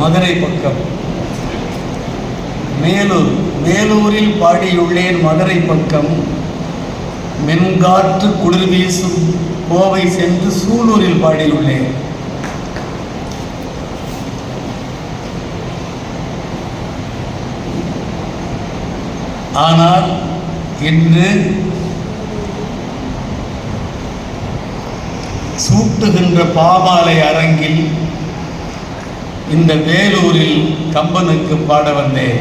மதுரை பக்கம். மேலூர் மேலூரில் பாடியுள்ளேன் மதுரை பக்கம். மென்காற்று குளிர் வீசும் கோவை சென்று சூலூரில் பாடியுள்ளேன். ஆனால் இன்று சூட்டுகின்ற பாமாலை அரங்கில் இந்த வேலூரில் கம்பனுக்கு பாட வந்தேன்.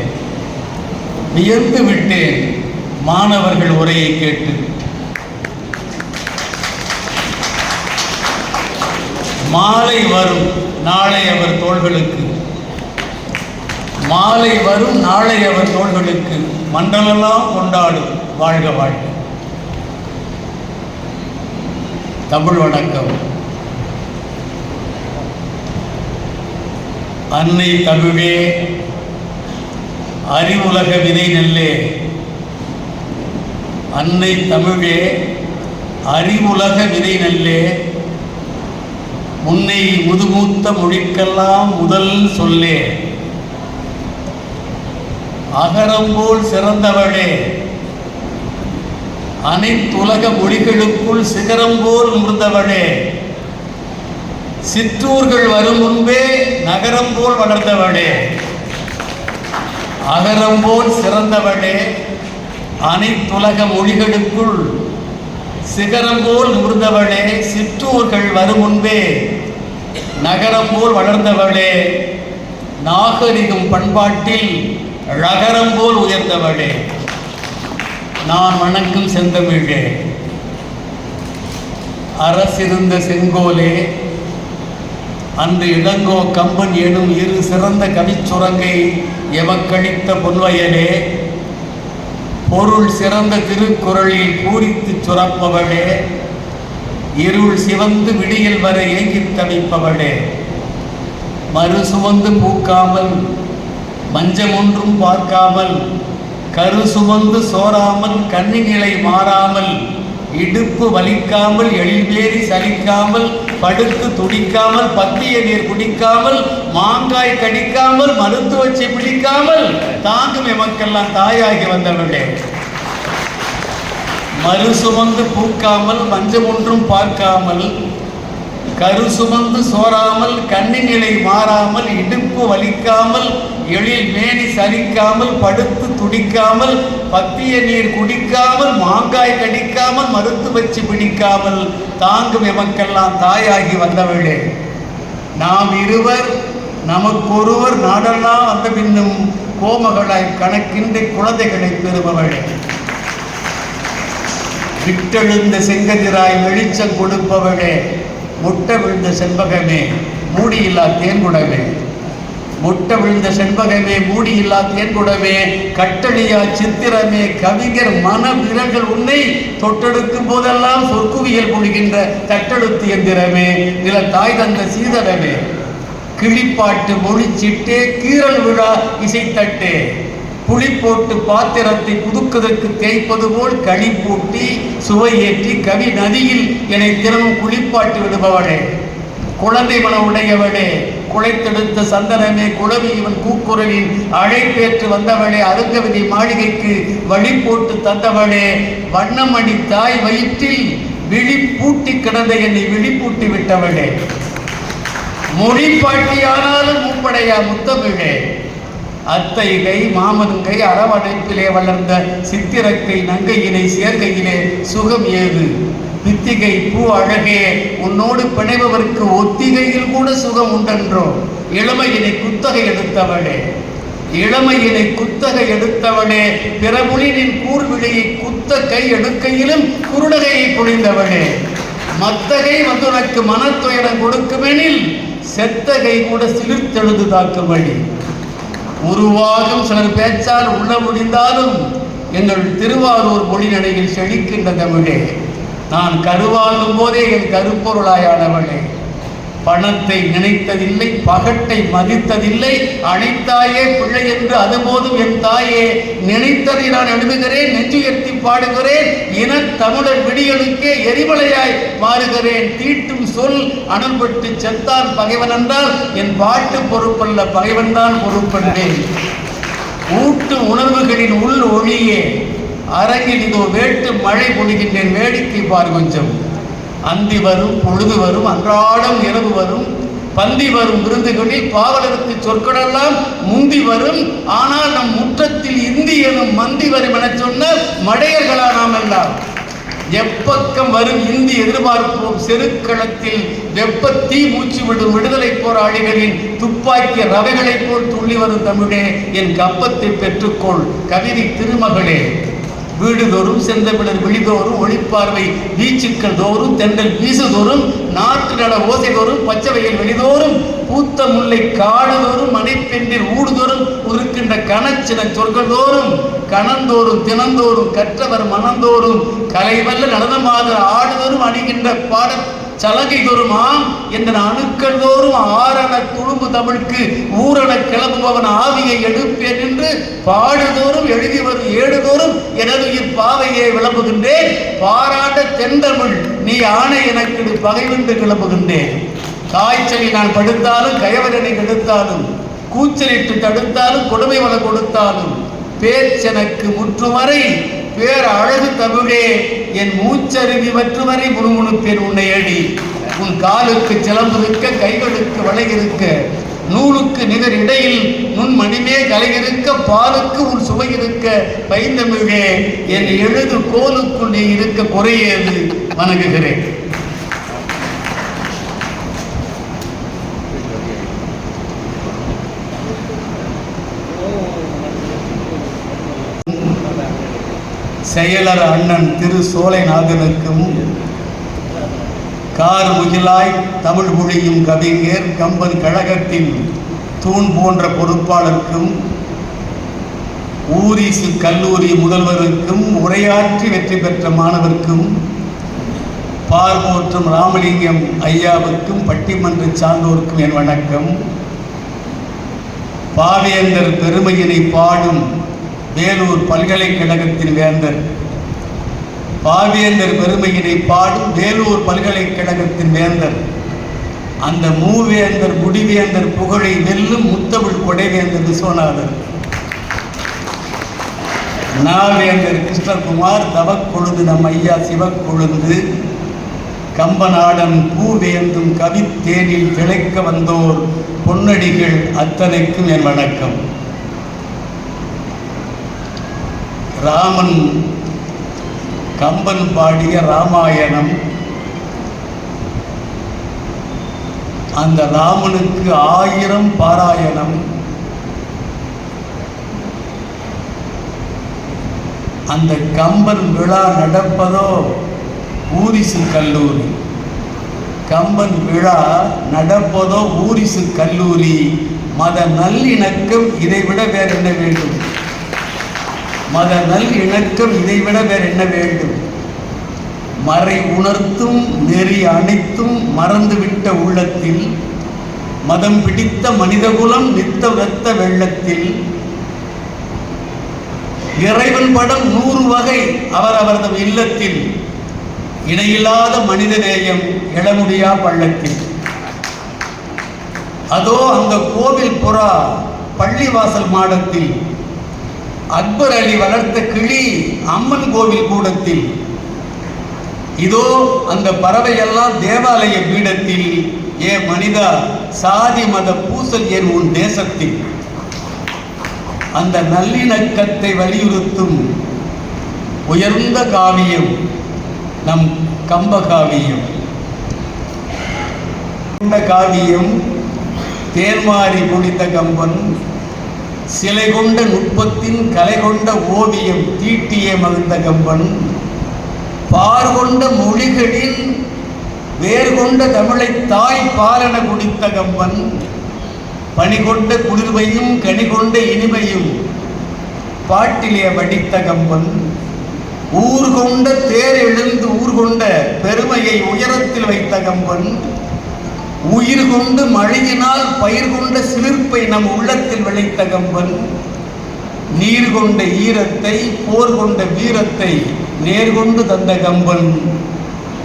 வியந்து விட்டேன். மாணவர்கள் உரையை கேட்டு. மாலை வரும் நாளை அவர் தோள்களுக்கு. மாலை வரும் நாளை அவர் தோள்களுக்கு. மண்டலெல்லாம் கொண்டாடும் வாழ்க வாழ்க. தமிழ் வணக்கம். அன்னை தமிழே அறிவுலக விதை நெல்லே. அன்னை தமிழே அறிவுலக விதை நெல்லே. உன்னை முதுமூத்த மொழிக்கெல்லாம் முதல் சொல்லே. அகரம்போல் சிறந்தவளே. அனைத்துலக மொழிகளுக்குள் சிகரம்போல் போல் சிற்றூர்கள் வரும் முன்பே நகரம் போல் வளர்ந்தவளே. அகரம் போல் சிறந்தவளே. அனைத்துலக மொழிகளுக்குள் சிகரம் போல் முறிந்தவளே சிற்றூர்கள் வரும் முன்பே நகரம் போல் வளர்ந்தவளே. நாகரிகம் பண்பாட்டில் ழகரம் போல் உயர்ந்தவளே. நான் வணங்கும் செந்தமிழே. அரசிருந்த செங்கோலே அன்று இளங்கோ கம்பன் எனும் இரு சிறந்த கவிச்சுரங்கை எவக்கணித்த பொன்வயலே பொருள் சிறந்த திருக்குறளில் பூரித்து சுரப்பவளே இருள் சிவந்து விடியல் வர ஏங்கித் தவிப்பவளே மறு சுமந்து பூக்காமல் மஞ்சம் ஒன்றும் பார்க்காமல் கரு சுமந்து சோராமல் கண்ணிநிலை மாறாமல் இடுப்பு வலிக்காமல் எழில்வேறி சலிக்காமல் படுத்து துடிக்காமல் பத்திய நீர் குடிக்காமல் மாங்காய் கடிக்காமல் மருத்துவச்சை பிடிக்காமல் தாங்கும் எமக்கெல்லாம் தாயாகி வந்தவர்களே. மறு சுமந்து பூக்காமல் மஞ்சம் ஒன்றும் பார்க்காமல் கரு சுமந்து சோராமல் கண்ணிநிலை மாறாமல் இடுப்பு வலிக்காமல் எழில் மேனி சலிக்காமல் படுத்து துடிக்காமல் பத்திய நீர் குடிக்காமல் மாங்காய் கடிக்காமல் மறுத்து வச்சு பிடிக்காமல் தாங்கும் எமக்கெல்லாம் தாயாகி வந்தவளே நாம் இருவர் நமக்கொருவர் நாடெல்லாம் வந்த பின்னும் கோமகளாய் கணக்கின்றி குழந்தைகளை பெறுபவளே விட்டெழுந்த செங்கதிராய் வெளிச்சம் கொடுப்பவளே முட்டை விழுந்த செண்பகமே மூடியில்லா தேன்குடமே முட்டை விழுந்த செண்பகமே மூடியில்லா தேன்குடமே கட்டளியா சித்திரமே கவிஞர் மன விரல்கள் உன்னை தொட்டெடுக்கும் போதெல்லாம் சொற்குவியல் முடிகின்ற தட்டெழுத்து எந்திரமே நில தாய் தந்த சீதரமே. கிளிப்பாட்டு மொழிச்சிட்டே கீரல் விழா இசைத்தட்டே. புளி போட்டு பாத்திரத்தை புதுக்கதற்கு தேய்ப்பது போல் களி பூட்டி சுவையேற்றி கவி நதியில் என்னை தினமும் குளிப்பாட்டி விடுபவளே குழந்தை மன உடையவளே குலைத்தெடுத்த சந்தனமே குழவி இவன் கூக்குரலின் அழைப்பேற்று வந்தவளே. அருங்கவிதி மாளிகைக்கு வழி போட்டு தந்தவளே. வண்ணமணி தாய் வயிற்றில் விழிப்பூட்டி கிடந்த என்னை விழிப்பூட்டி விட்டவளே. மொழி பாட்டியானாலும் முப்படையா முத்தமிழே. அத்தைகை மாமனுங்கை அரவணைப்பிலே வளர்ந்த சித்திரக்கை நங்கையினை சேர்க்கையிலே சுகம் ஏது? பித்திகை பூ அழகே உன்னோடு பிணைபவருக்கு ஒத்திகையில் கூட சுகம் உண்டென்றோ? இளமையினை குத்தகை எடுத்தவளே இளமையினை குத்தகை எடுத்தவளே பிறமொழியின் கூர்விழியை குத்த கை எடுக்கையிலும் குருடகையை புரிந்தவளே மத்தகை வந்து உனக்கு மனத்துயரம் கொடுக்குமெனில் செத்தகை கூட சிலிர்த்தெழுது தாக்கும்படி. உருவாகும் சிலர் பேச்சால் உள்ள முடிந்தாலும் எங்கள் திருவாரூர் மொழி நடையில் செழிக்கின்ற தமிழே. நான் கருவாகும் போதே என் கருப்பொருளாயானவளே. பணத்தை நினைத்ததில்லை பகட்டை மதித்ததில்லை. அனைத்தாயே பிள்ளை என்று அதுபோதும் என் தாயே. நினைத்ததை நான் எழுதுகிறேன் நெஞ்சு எத்தி பாடுகிறேன். இன தமிழர் விடியலுக்கே எரிமலையாய் மாறுகிறேன். தீட்டும் சொல் அனல்பட்டு செத்தான் பகைவன் என்றால் என் பாட்டு பொறுப்பல்ல பகைவன் தான் பொறுப்பென்றேன். ஊட்டு உணர்வுகளின் உள் ஒளியே. அரங்கில் இதோ வேட்டு மழை பொழிகின்றேன் வேடிக்கை பார் கொஞ்சம். அந்தி வரும் பொழுது வரும் அன்றாடம் இரவு வரும். பந்தி வரும் விருந்துகளில் பாவலருக்கு சொற்களெல்லாம் முந்தி வரும். ஆனால் நம் முற்றத்தில் இந்தி எனும் மந்தி வரும் என சொன்ன மடையர்களா நாம் எல்லாம்? எப்பக்கம் வரும் இந்தி எதிர்பார்ப்போம். செருக்களத்தில் வெப்ப தீ மூச்சு விடும் விடுதலை போராளிகளின் துப்பாக்கிய ரவைகளைப் போல் துள்ளி வரும் தமிழே என் கப்பத்தை பெற்றுக்கொள். கவிதை திருமகளே. வீடுதோறும் செந்தமிழர் விழிதோறும் ஒளிப்பார்வை வீச்சுக்கள் தோறும் தென்றல் வீசுதோறும் நாற்று நல ஓசை தோறும் பச்சை வயல் வெளிதோறும் பூத்த முல்லை காடுதோறும் மனைப்பெண்டில் ஊடுதோறும் உருக்கின்ற கனச்சின சொற்கள் தோறும் கணந்தோறும் தினந்தோறும் கற்றவர் மனந்தோறும் கலைவல்ல நடனமாக ஆடுதோறும் அணிகின்ற பாட சலகை தோறுமாம் என்ற அணுக்கள் தோறும் ஆரண துளும்பு தமிழுக்கு ஊரண கிளம்புபவன் ஆவியை எடுப்பேன் என்று பாடுதோறும் எழுதி வரும் ஏடுதோறும் எனது உயிர் பாவையை விளம்புகின்றேன். பாராட்ட தென்தமிழ் நீ ஆணை எனக்கு பகைவென்று கிளம்புகின்றேன். காய்ச்சலை நான் படுத்தாலும் கயவரனை கெடுத்தாலும் கூச்சலிட்டு தடுத்தாலும் கொடுமை வள கொடுத்தாலும் பேச்செனக்கு முற்றுவரை பேர் அழகு தமிழே என் மூச்சருவி வற்றுவரை முணுமுணுப்பேன் உன்னை அடி. உன் காலுக்கு சிலம்பிருக்க கைகளுக்கு வளையிருக்க நூலுக்கு நிகர் இடையில் நுண் மணிமே கலையிருக்க பாலுக்கு உன் சுவை இருக்க. பைந்தமிழே என் எழுது கோலுக்குள் நீ இருக்க குறையேது வணங்குகிறேன். செயலர் அண்ணன் திரு சோலைநாதனுக்கும் கார் முகிலாய் தமிழ் மொழியும் கவிஞர் கம்பன் கழகத்தின் தூண் போன்ற பொறுப்பாளருக்கும் ஊரிசு கல்லூரி முதல்வருக்கும் உரையாற்றி வெற்றி பெற்ற மாணவர்க்கும் பார்வோற்றும் ராமலிங்கம் ஐயாவுக்கும் பட்டிமன்ற சார்ந்தோருக்கும் என் வணக்கம். பாவேந்தர் பெருமையினை பாடும் வேலூர் பல்கலைக்கழகத்தின் வேந்தர். பாவேந்தர் பெருமையினை பாடும் வேலூர் பல்கலைக்கழகத்தின் வேந்தர். அந்த மூவேந்தர் முடிவேந்தர் புகழை வெல்லும் முத்தமிழ் கொடைவேந்தர் விஸ்வநாதர். நாவேந்தர் கிருஷ்ணகுமார் தவக்கொழுந்து நம் ஐயா சிவக்கொழுந்து கம்பநாடன் பூவேந்தும் கவித்தேனில் திளைக்க வந்தோர் பொன்னடிகள் அத்தனைக்கும் என் வணக்கம். ராமன் கம்பன் பாடிய ராமாயணம். அந்த ராமனுக்கு ஆயிரம் பாராயணம். அந்த கம்பன் விழா நடப்பதோ ஊரிசு கல்லூரி. கம்பன் விழா நடப்பதோ ஊரிசு கல்லூரி. மத நல்லிணக்கம் இதைவிட வேற என்ன வேண்டும்? மத நல் இணக்கம் இதைவிட வேற என்ன வேண்டும்? மறை உணர்த்தும் நெறி அனைத்தும் மறந்துவிட்ட உள்ளத்தில் மதம் பிடித்த மனிதகுலம் நித்த வெத்த வெள்ளத்தில் இறைவன் படம் நூறு வகை அவர் அவரது இல்லத்தில் இணையில்லாத மனித நேயம் இளமுடியா பள்ளத்தில். அதோ அந்த கோவில் புறா பள்ளிவாசல் மாடத்தில் அக்பர் அலி வளர்த்த கிளி அம்மன் கோவில் கூடத்தில். இதோ அந்த பறவையெல்லாம் தேவாலய பீடத்தில் ஏ மனிதா சாதி மத பூசல் என் உன் தேசத்தில். அந்த நல்லிணக்கத்தை வலியுறுத்தும் உயர்ந்த காவியம் நம் கம்ப காவியம். காவியம் தேர்மாறி குடித்த கம்பன் சிலை கொண்ட நுட்பத்தின் கலை கொண்ட ஓவியம் தீட்டிய மகிழ்ந்த கம்பன் பார் கொண்ட மொழிகளின் வேர் கொண்ட தமிழை தாய் பாலன குடித்த கம்பன் பணி கொண்ட குளிர்வையும் கனி கொண்ட இனிமையும் பாட்டிலே வடித்த கம்பன் ஊர் கொண்ட தேர் எழுந்து ஊர் கொண்ட பெருமையை உயரத்தில் வைத்த கம்பன் உயிர் கொண்டு மழையினால் பயிர் கொண்ட சிலிர்ப்பை நம் உள்ளத்தில் விளைத்த கம்பன். நீர் கொண்ட ஈரத்தை போர் கொண்ட வீரத்தை நேர்கொண்டு தந்த கம்பன்.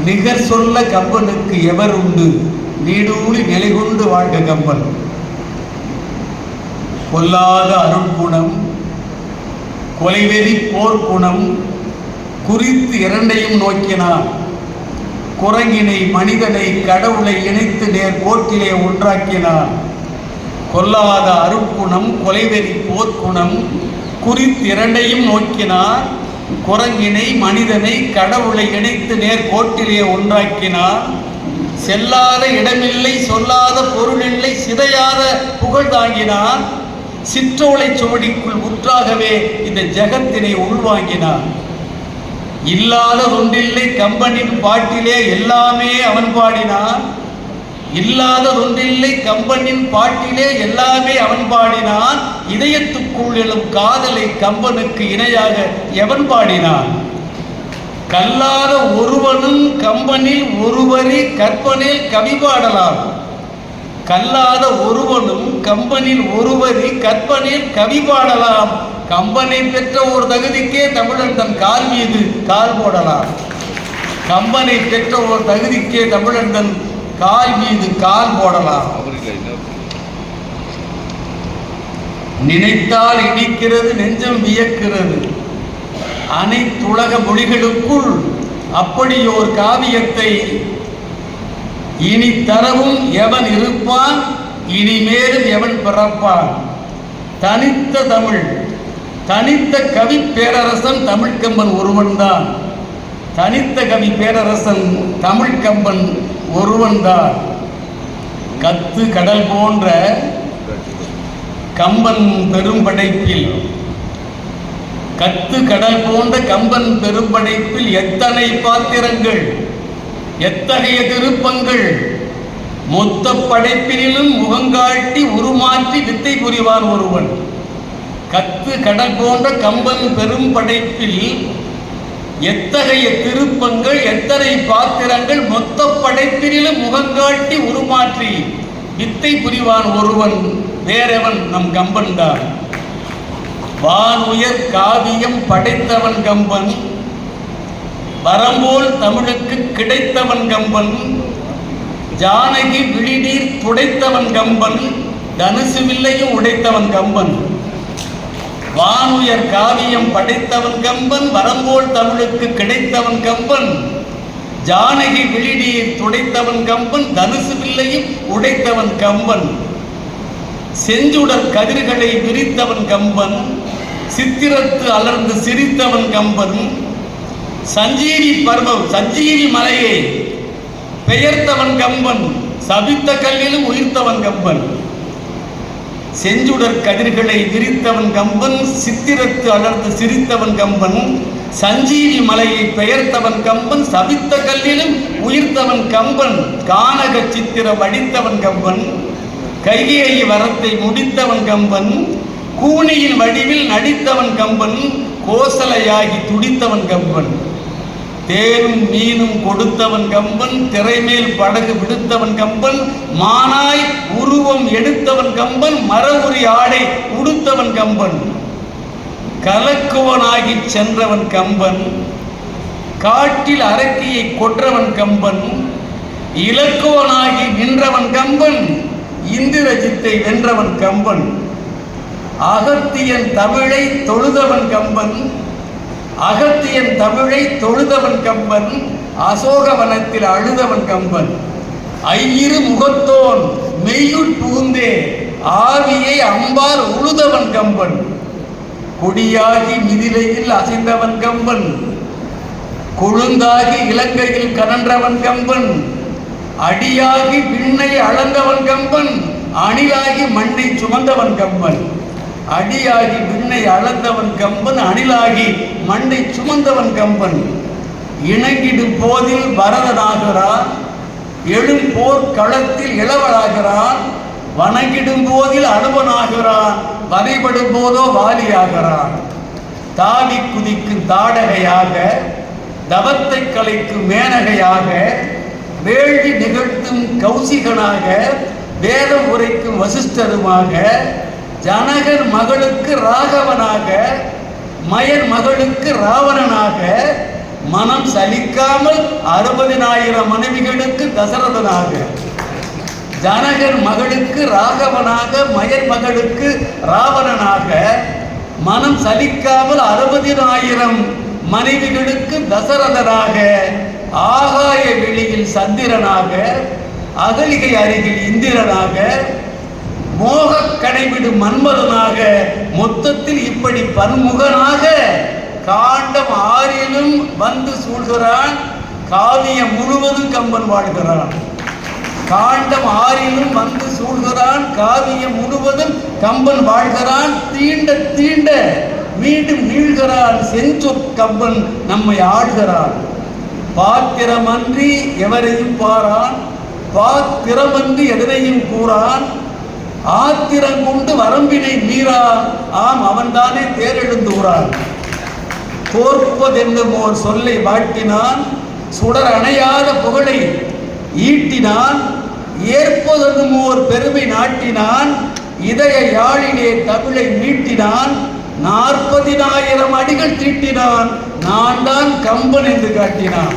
நிகர் சொல்ல கம்பனுக்கு எவர் உண்டு? நீடூழி நிலை கொண்டு வாழ்க கம்பன். கொல்லாத அருட்குணம் கொலைவெறி போர்க்குணம் குறித்து இரண்டையும் நோக்கினான் குரங்கினை மனிதனை கடவுளை இணைத்து நேர் கோட்டிலே ஒன்றாக்கினான். கொல்லாத அருட்குணம் கொலைவெறி போர்க்குணம் குறித்திரண்டையும் நோக்கினார். குரங்கினை மனிதனை கடவுளை இணைத்து நேர் கோட்டிலே ஒன்றாக்கினார். செல்லாத இடமில்லை சொல்லாத பொருளில்லை சிதையாத புகழ் தாங்கினார். சிற்றோலை சுவடிக்குள் உற்றாகவே இந்த ஜெகத்தினை உள்வாங்கினான் இல்லாத ஒன்றில்லை கம்பனின் பாட்டிலே எல்லாமே அவன் பாடினான். இல்லாத ஒன்றில்லை கம்பனின் பாட்டிலே எல்லாமே அவன் பாடினான். இதயத்துக்குள் எழும் காதலை கம்பனுக்கு இணையாக எவன் பாடினான்? கல்லாத ஒருவனும் கம்பனில் ஒருவரி கற்பனில் கவி பாடலாம். கல்லாத ஒருவனும் கம்பனில் ஒருவரி கற்பனில் கவி பாடலாம். கம்பனை பெற்ற ஒரு தகுதிக்கே தமிழன் தன் கால் மீது கால் போடலாம். கம்பனை பெற்ற ஒரு தகுதிக்கே தமிழன் தன் கால் மீது கால் போடலாம். நினைத்தால் இடிக்கிறது நெஞ்சம் வியக்கிறது. அனைத்துலக மொழிகளுக்குள் அப்படி ஒரு காவியத்தை இனி தரவும் எவன் இருப்பான் இனிமேலும் எவன் பிறப்பான்? தனித்த தமிழ். தனித்த கவி பேரரசன் தமிழ்க்கம்பன் ஒருவன்தான். தனித்த கவி பேரரசன் தமிழ்க்கம்பன் ஒருவன்தான். கத்து கடல் போன்ற கம்பன் பெரும்படைப்பில் கத்து கடல் போன்ற கம்பன் பெரும்படைப்பில் எத்தனை பாத்திரங்கள் எத்தகைய திருப்பங்கள்? மொத்த படைப்பினிலும் முகங்காட்டி உருமாற்றி வித்தை புரிவான் ஒருவன். கத்து கடல் போன்ற கம்பன் பெரும் படைப்பில் எத்தகைய திருப்பங்கள் எத்தனை பாத்திரங்கள் மொத்த படைப்பினிலும் முகங்காட்டி உருமாற்றி வித்தை புரிவான் ஒருவன் வேறவன் நம் கம்பன் தான். வானுயர் காவியம் படைத்தவன் கம்பன் வரம்போல் தமிழுக்கு கிடைத்தவன் கம்பன் ஜானகி விழிநீர் துடைத்தவன் கம்பன் தனுசு வில்லையும் உடைத்தவன் கம்பன். வானுயர் காவியம் படைத்தவன் கம்பன் வரம்போல் தமிழுக்கு கிடைத்தவன் கம்பன். ஜானகி விழிடியை துடைத்தவன் கம்பன் தனுசு வில்லையும் உடைத்தவன் கம்பன். செஞ்சுடர் கதிர்களை விரித்தவன் கம்பன். சித்திரத்து அலர்ந்து சிரித்தவன் கம்பன். சஞ்சீவி பர்வம் சஞ்சீவி மலையை பெயர்த்தவன் கம்பன். சபித்த கல்லிலும் உயிர்த்தவன் கம்பன். செஞ்சுடர் கதிர்களை விரித்தவன் கம்பன் சித்திரத்து அலர்ந்து சிரித்தவன் கம்பன் சஞ்சீவி மலையை பெயர்த்தவன் கம்பன் சபித்த கல்லிலும் உயிர்த்தவன் கம்பன் கானக சித்திரம் வடித்தவன் கம்பன் கையை வரத்தை முடித்தவன் கம்பன் கூனியின் வடிவில் நடித்தவன் கம்பன் கோசலையாகி துடித்தவன் கம்பன். தேரும் மீனும் கொடுத்தவன் கம்பன் திரைமேல் படகு விடுத்தவன் கம்பன் மானாய் உருவம் எடுத்தவன் கம்பன் மரவுரி ஆடை உடுத்தவன் கம்பன். கலக்குவனாகி சென்றவன் கம்பன் காட்டில் அரக்கியை கொற்றவன் கம்பன் இலக்குவனாகி நின்றவன் கம்பன் இந்திரஜித்தை வென்றவன் கம்பன். அகத்தியன் தமிழை தொழுதவன் கம்பன் அகத்தியன் தமிழை தொழுதவன் கம்பன் அசோகவனத்தில் அழுதவன் கம்பன். ஐயிரு முகத்தோன் மெய்யுட் புகுந்தே ஆவியை அம்பால் உழுதவன் கம்பன். கொடியாகி மிதிலையில் அசைந்தவன் கம்பன். கொழுந்தாகி இலங்கையில் கனன்றவன் கம்பன். அடியாகி விண்ணை அளந்தவன் கம்பன். அணிலாகி மண்ணை சுமந்தவன் கம்பன். அடியாகி விண்ணை அளந்தவன் கம்பன் அணிலாகி மண்ணை சுமந்தவன் கம்பன். இணங்கிடும் போதில் பரதனாகிறான் எழும் போர் களத்தில் இளவலாகிறான் வணங்கிடும் போதில் அனுபனாகிறான் வதைபடும் போதோ வாலியாகிறான் தாவி குதிக்கும் தாடகையாக தவத்தை கலைக்கும் மேனகையாக வேள்வி நிகழ்த்தும் கௌசிகனாக வேதம் உரைக்கும் வசிஷ்டருமாக ஜனகர் மகளுக்கு ராகவனாக மயன் மகளுக்கு ராவணனாக மனம் சலிக்காமல் அறுபதினாயிரம் மனைவிகளுக்கு தசரதனாக. ஜனகர் மகளுக்கு ராகவனாக மயன் மகளுக்கு ராவணனாக மனம் சலிக்காமல் அறுபதினாயிரம் மனைவிகளுக்கு தசரதனாக ஆகாய வெளியில் சந்திரனாக அகலிகை அருகில் இந்திரனாக மோக கடைவிடும் மன்மதனாக மொத்தத்தில் இப்படி பன்முகனாக காண்டம் ஆறிலும் வந்து சூழ்கிறான் காவியம் முழுவதும் கம்பன் வாழ்கிறான். காண்டம் ஆறிலும் வந்து சூழ்கிறான் காவியம் முழுவதும் கம்பன் வாழ்கிறான் தீண்ட தீண்ட மீண்டும் நீழ்கிறான் செஞ்சொற் கம்பன் நம்மை ஆடுகிறான் பாத்திரமன்றி எவரையும் பாரான் பாத்திரமன்றி எதனையும் கூறான் ஆத்திரம் கொண்டு வரம்பினை மீறா ஆம் அவன்தானே தேரெழுந்தூரான் தோற்பதென்னும் ஓர் சொல்லை வாட்டினான். சுடர் அணையாத புகழை ஈட்டினான். ஏற்பதென்னும் ஓர் பெருமை நாட்டினான். இதய யாழிலே தமிழை மீட்டினான் நாற்பதினாயிரம் அடிகள் தீட்டினான். நான் தான் கம்பன் என்று காட்டினான்.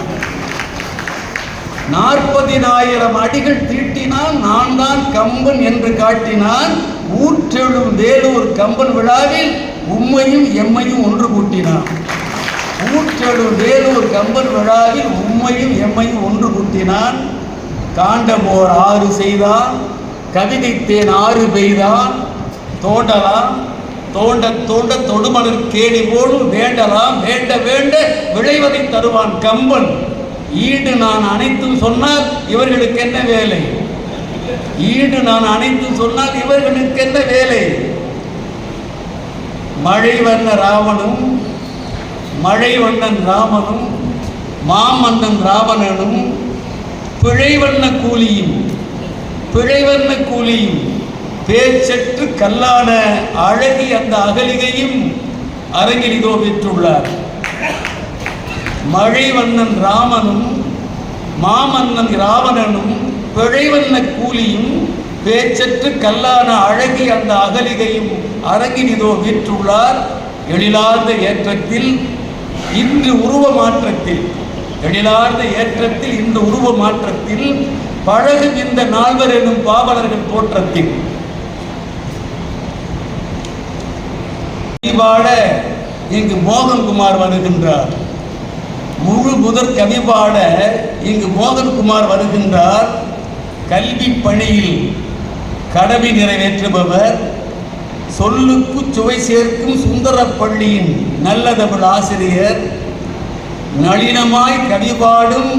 நாற்பதினாயிரம் அடிகள் தீட்டி காட்டினான் நான் தான் கம்பன் என்று காட்டினான் ஊற்றெழும் வேலூர் கம்பன் விழாவில் உம்மையும் எம்மையும் ஒன்று கூட்டினான். ஊற்றெழும் வேலூர் கம்பன் விழாவில் உம்மையும் எம்மையும் ஒன்று கூட்டினான். காண்டமோர் ஆறு செய்தான் கவிதைத்தேன் ஆறு பெய்தான் தோண்டலாம் தோண்ட தோண்ட தொடுமலர் கேடி போடும் வேண்டலாம் வேண்ட வேண்ட விளைவதை தருவான் கம்பன். ஈடு நான் அனைத்தும் சொன்னால் இவர்களுக்கு என்ன வேலை? ஈடு நான் அணைத்து சொன்னால் இவர்களுக்கு என்ன வேலை. மழை வண்ண ராவணும் மழை வண்ணன் ராமனும் மாமன்னன் ராவணனும் பிழைவண்ண கூலியும் பிழைவண்ண கூலியும் பேச்சற்று கல்லான அழகி அந்த அகலிகையும் அரங்கில் இதோ பெற்றுள்ளார் மழைவண்ணன் ராமனும் மாமன்னன் ராவணனும் பிழைவண்ண கூலியும் பேச்சற்று கல்லான அழகி அந்த அகலிகையும் அரங்கினிதோ வீற்றுள்ளார். எழிலார்ந்த ஏற்றத்தில் இன்று உருவ மாற்றத்தில் எழிலார்ந்த ஏற்றத்தில் இந்த உருவ மாற்றத்தில் பழகும் இந்த நால்வர் எனும் பாவலர்கள் தோற்றத்தில். பாட இங்கு மோகன்குமார் வருகின்றார். முழு முதற் கவிபாட இங்கு மோகன்குமார் வருகின்றார். கல்வி பணியில் கடமை நிறைவேற்றுபவர் சொல்லுக்கு சுவை சேர்க்கும் சுந்தரப்பள்ளியின் நல்ல தமிழ் ஆசிரியர் நளினமாய் கவிபாடும்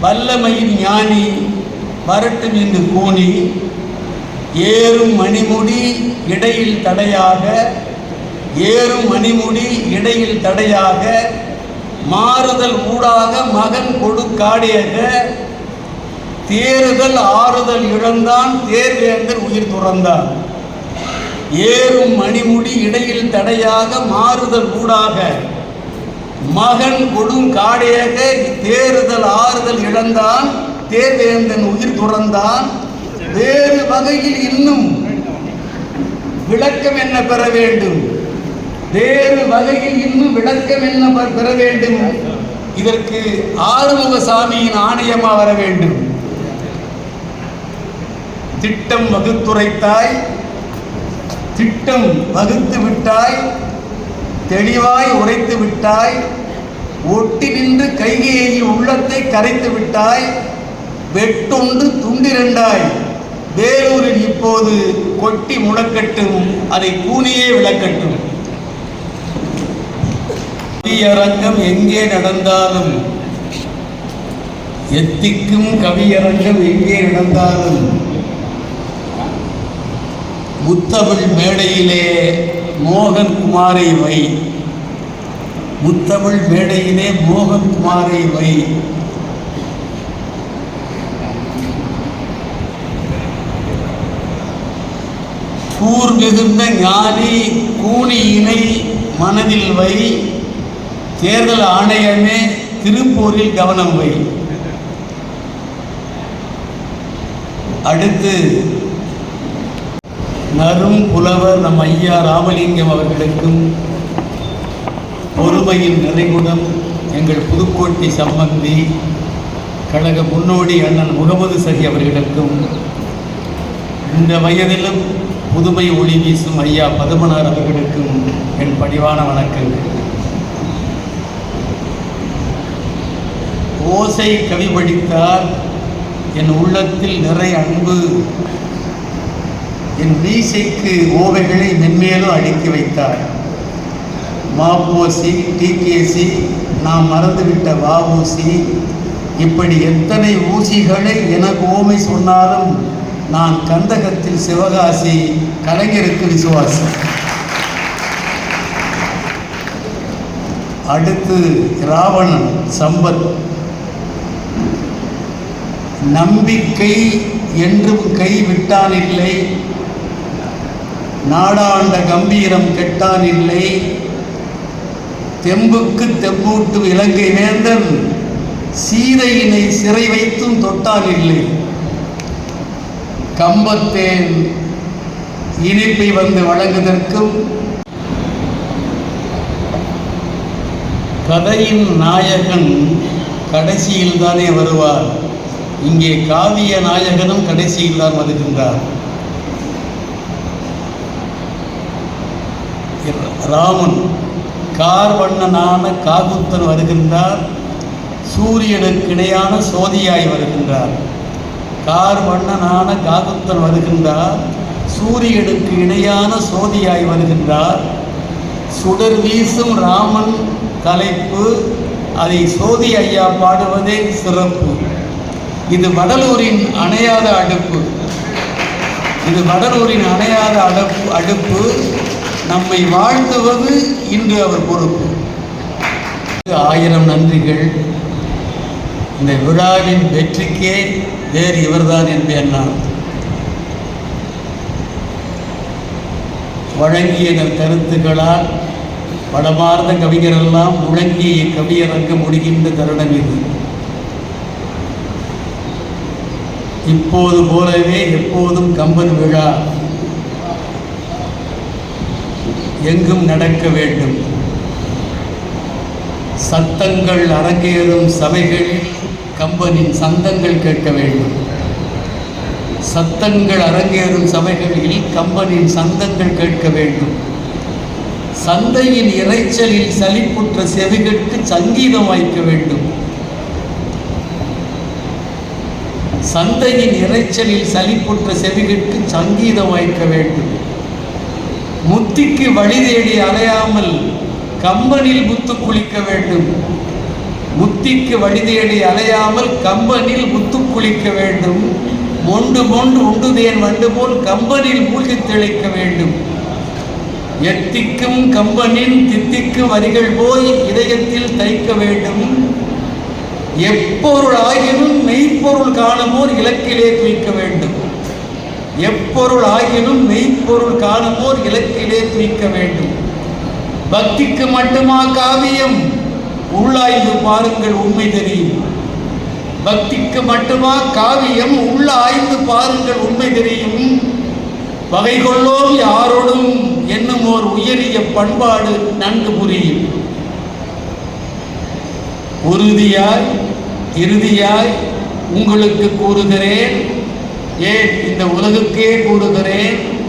வல்லமையின் ஞானி வரட்டும் என்று கூனி ஏறும் மணிமுடி இடையில் தடையாக ஏறும் மணிமுடி இடையில் தடையாக மாறுதல் ஊடாக மகன் கொடுக்காடியக தேறுதல் ஆறுதல் இழந்தான் தேர்வேந்தர் உயிர் துறந்தான். ஏறும் மணிமுடி இடையில் தடையாக மாறுதல் ஊடாக. மகன் கொடும் காடையாக தேறுதல் ஆறுதல் இழந்தான் தேர்வேந்தன் உயிர் துறந்தான். வேறு வகையில் இன்னும் விளக்கம் என்ன பெற வேண்டும்? வேறு வகையில் இன்னும் விளக்கம் என்ன பெற வேண்டும்? இதற்கு ஆறுமுகசாமியின் ஆணையமாக வர வேண்டும். திட்டம் வகுத்துரைத்தாய் திட்டம் வகுத்து விட்டாய் தெளிவாய் உரைத்து விட்டாய் ஒட்டி நின்று கைகையை உள்ளத்தை கரைத்து விட்டாய் வெட்டுண்டு துண்டிரண்டாய். வேலூரில் இப்போது கொட்டி முழக்கட்டும் அதை கூனியே விளக்கட்டும். கவியரங்கம் எங்கே நடந்தாலும் எத்திக்கும் கவியரங்கம் எங்கே நடந்தாலும் முத்தமிழ் மேடையிலே மோகன்குமாரை வை. முத்தமிழ் மேடையிலே மோகன்குமாரை வை. கூர் மிகுந்த ஞானி கூனியினை மனதில் வை. தேர்தல் ஆணையமே திருப்பூரில் கவனம் வை. அடுத்து நரும் புலவர் நம் ஐயா ராமலிங்கம் அவர்களுக்கும் பொறுமையின் நிறைகுணம் எங்கள் புதுக்கோட்டை சம்பந்தி கழக முன்னோடி அண்ணன் முகமது சஹி அவர்களுக்கும் இந்த வயதிலும் புதுமை ஒளி வீசும் ஐயா பதுமனார் அவர்களுக்கும் என் பணிவான வணக்கங்கள். ஓசை கவி படித்தார் என் உள்ளத்தில் நிறை அன்பு என் மீசைக்கு ஓவைகளை மென்மேலும் அடுக்கி வைத்தார். மாபோசி டிகேசி நாம் மறந்துவிட்ட வாவூசி இப்படி எத்தனை ஊசிகளை எனக்கு ஓமை சொன்னாலும் நான் கந்தகத்தில் சிவகாசி கலைஞருக்கு விசுவாசி. அடுத்து ராவணன் சம்பத். நம்பிக்கை என்றும் கைவிட்டானில்லை நாடாண்ட கம்பீரம் கெட்டான் இல்லை. தெம்புக்கு தெம்பூட்டும் இலங்கை வேந்தன் சீதையினை சிறை வைத்தும் தொட்டான் இல்லை. கம்பத்தேன் இனிப்பை வந்து வழங்குவதற்கும் கதையின் நாயகன் கடைசியில் தானே வருவார். இங்கே காவிய நாயகனும் கடைசியில் தான் வருகின்றார். ராமன் கார் வண்ணனான காகுத்தன் வருகின்றார் சூரியனுக்கு இணையான சோதியாய் வருகின்றார். கார் வண்ணனான காகுத்தன் வருகின்றார் சூரியனுக்கு இணையான சோதியாய் வருகின்றார். சுடர் வீசும் ராமன் தலைப்பு அதை சோதி ஐயா பாடுவதே சிறப்பு. இது வடலூரின் அணையாத அடுப்பு. இது வடலூரின் அணையாத அடுப்பு அடுப்பு. நம்மை வாழ்த்துவது இன்று அவர் பொறுப்பு. ஆயிரம் நன்றிகள். இந்த விழாவின் வெற்றிக்கே வேறு இவர்தான் என்பேன் நான் வழங்கிய நல் கருத்துக்களால் படமார்ந்த கவிஞரெல்லாம் முழங்கிய கவியரங்க முடிகின்ற தருணம் இது. இப்போது போலவே எப்போதும் கம்பன் விழா. எங்கும் நடக்க வேண்டும். சத்தங்கள் அரங்கேறும் சபைகளில் கம்பனின் சந்தங்கள் கேட்க வேண்டும். சத்தங்கள் அரங்கேறும் சபைகளில் கம்பனின் சந்தங்கள் கேட்க வேண்டும். சந்தையின் இறைச்சலில் சலிப்புற்ற செவிகளுக்கு சங்கீதம் வாய்க்க வேண்டும். சந்தையின் இறைச்சலில் சலிப்புற்ற செவிகளுக்கு சங்கீதம் வாய்க்க வேண்டும். முத்திக்கு வழி தேடி அலையாமல் கம்பனில் முத்து குளிக்க வேண்டும். முத்திக்கு வழி தேடி அலையாமல் கம்பனில் முத்து குளிக்க வேண்டும். மொண்டு மொண்டு உண்டுதேன் வண்டு போல் கம்பனில் மூழ்கி தெளிக்க வேண்டும். எத்திக்கும் கம்பனின் தித்திக்கும் வரிகள் போய் இதயத்தில் தைக்க வேண்டும். எப்பொருள் ஆகினும் மெய்ப்பொருள் காணுமோர் இலக்கிலே துய்க்க வேண்டும். எப்பொருள் ஆகினும் மெய்ப்பொருள் காணுமோர் இலக்கிலே துய்க்க வேண்டும். பக்திக்கு மட்டுமா காவியம்? உள்ளாய்ந்து பாருங்கள் உண்மை தெரியும். பக்திக்கு மட்டுமா காவியம்? உள்ள ஆய்ந்து பாருங்கள் உண்மை தெரியும். பகை கொள்ளோம் யாரோடும் என்னும் ஓர் உயரிய பண்பாடு நன்கு புரியும். உறுதியாய் இறுதியாய் உங்களுக்கு கூறுகிறேன். ஏன் இந்த உலகுக்கே கூறுகிறேன்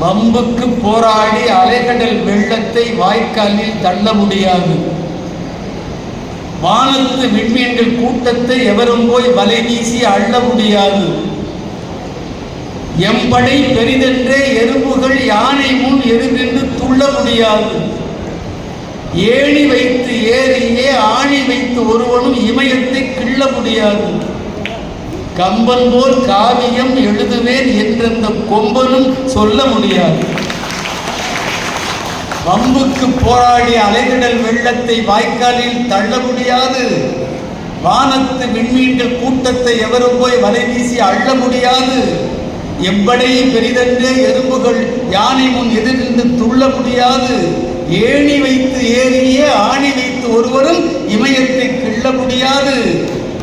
வம்புக்கு போராடி அலைகடல் வெள்ளத்தை வாய்க்காலில் தள்ள முடியாது. வானத்து விண்மீன்கள் கூட்டத்தை எவரும் போய் வலை வீசி அள்ள முடியாது. எம்படை பெரிதென்றே எறும்புகள் யானை முன் எதிர்நின்று துள்ள முடியாது. ஏணி வைத்து ஏறியே ஆணி வைத்து ஒருவனும் இமயத்தை கிள்ள முடியாது. கம்பன் போல் காவியம் எழுதுவேன் என்றெந்த கொம்பனும் சொல்ல முடியாது. வம்புக்கு போராடி அலைகடல் வெள்ளத்தை வாய்க்காலில் தள்ள முடியாது. வானத்து விண்மீன்கள் கூட்டத்தை எவரும் போய் வலை வீசி அள்ள முடியாது. எம்படை பெரிதென்றே எறும்புகள் யானை முன் எதிர்ந்து துள்ள முடியாது. ஏணி வைத்து ஏறியே ஆணி வைத்து ஒருவரும் இமயத்தை கிள்ள முடியாது.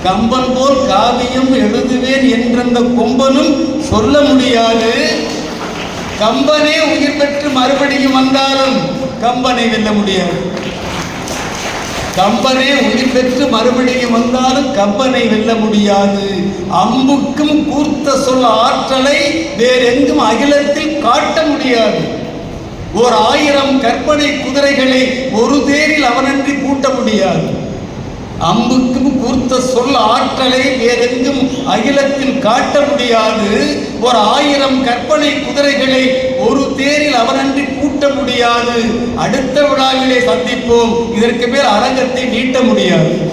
கம்பன் போல் காவியம் எழுதுவேன் என்றந்த கொம்பனும் சொல்ல முடியாது. கம்பனே உயிர் பெற்று மறுபடியும் வந்தாலும் கம்பனை வெல்ல முடியாது. கம்பனே உயிர் பெற்று மறுபடியும் வந்தாலும் கம்பனை வெல்ல முடியாது. அம்புக்கும் கூர்த்த சொல் ஆற்றலை வேறெங்கும் அகிலத்தில் காட்ட முடியாது. ஓர் ஆயிரம் கற்பனை குதிரைகளை ஒரு தேரில் அவனன்றி பூட்ட முடியாது. அம்புக்கும் கூர்த்த சொல் ஆற்றலை வேறெங்கும் அகிலத்தில் காட்ட முடியாது. ஒரு ஆயிரம் கற்பனை குதிரைகளை ஒரு தேரில் அவனன்றி கூட்ட முடியாது. அடுத்த விழாவிலே சந்திப்போம். இதற்கு மேல் அரங்கத்தை நீட்ட முடியாது.